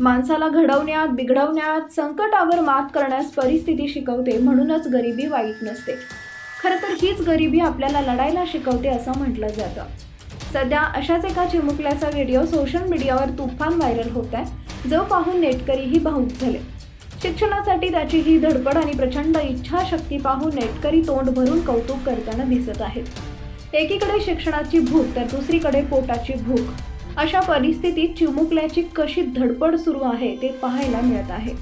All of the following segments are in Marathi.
माणसाला घडवण्यात बिघडवण्यात संकटावर मात करण्यास परिस्थिती शिकवते म्हणूनच गरिबी वाईट नसते. खरं तर हीच गरिबी आपल्याला लढायला शिकवते असं म्हटलं जातं. सध्या अशाच एका चिमुकल्याचा व्हिडिओ सोशल मीडियावर तुफान व्हायरल होत आहे. जो पाहून नेटकरीही भाऊक झाले. शिक्षणासाठी त्याची ही धडपड आणि प्रचंड इच्छाशक्ती पाहून नेटकरी तोंड भरून कौतुक करताना दिसत आहेत. एकीकडे शिक्षणाची भूक तर दुसरीकडे पोटाची भूक. अशा परिस्थितीत चिमुकल्याची कशी धडपड सुरू आहे ते पाहायला मिळत आहे.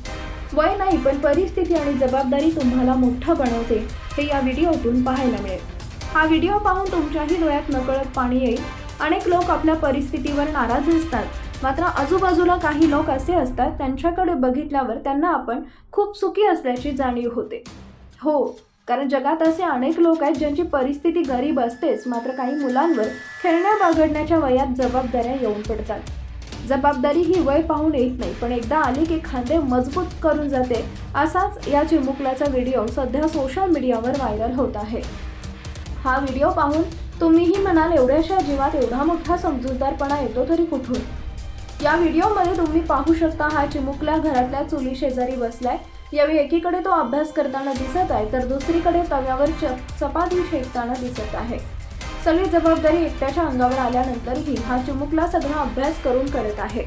वय नाही पण परिस्थिती आणि जबाबदारी तुम्हाला मोठं बनवते हे या व्हिडिओतून पाहायला मिळेल. हा व्हिडिओ पाहून तुमच्याही डोळ्यात नकळत पाणी येईल. अनेक लोक आपल्या परिस्थितीवर नाराज असतात. मात्र आजूबाजूला काही लोक असे असतात त्यांच्याकडे बघितल्यावर त्यांना आपण खूप सुखी असल्याची जाणीव होते. हो कारण जगात असे अनेक लोक आहेत ज्यांची परिस्थिती गरीब असतेच मात्र काही मुलांवर खेळण्या बागडण्याच्या वयात जबाबदाऱ्या येऊन पडतात. जबाबदारी ही वय पाहून येत नाही पण एकदा आली की खांदे मजबूत करून जाते असाच या चिमुकल्याचा व्हिडिओ सध्या सोशल मीडियावर व्हायरल होत आहे. हा व्हिडिओ पाहून तुम्हीही म्हणाल एवढ्याशा जीवात एवढा मोठा समजूतदारपणा येतो तरी कुठून? या व्हिडिओमध्ये तुम्ही पाहू शकता हा चिमुकल्या घरातल्या चुली शेजारी बसलाय यावेळी एकीकडे तो अभ्यास करताना दिसत आहे तर दुसरीकडे तव्यावर च चपाती शेकताना दिसत आहे. सगळी जबाबदारी एकट्याच्या अंगावर आल्यानंतरही हा चिमुकला सगळा अभ्यास करून करत आहे.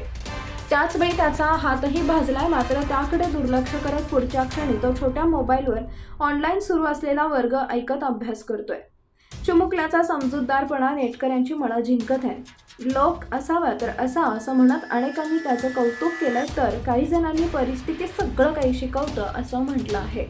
त्याचवेळी त्याचा हातही भाजलाय मात्र त्याकडे दुर्लक्ष करत पुढच्या क्षणी तो छोट्या मोबाईलवर ऑनलाईन सुरू असलेला वर्ग ऐकत अभ्यास करतोय. चिमुकल्याचा समजूतदारपणा नेटकऱ्यांची मळा जिंकत आहे. लोक असावा तर असा असं म्हणत अनेकांनी त्याचं कौतुक केलं तर काही जणांनी परिस्थिती सगळं काही शिकवतं असं म्हटलं आहे.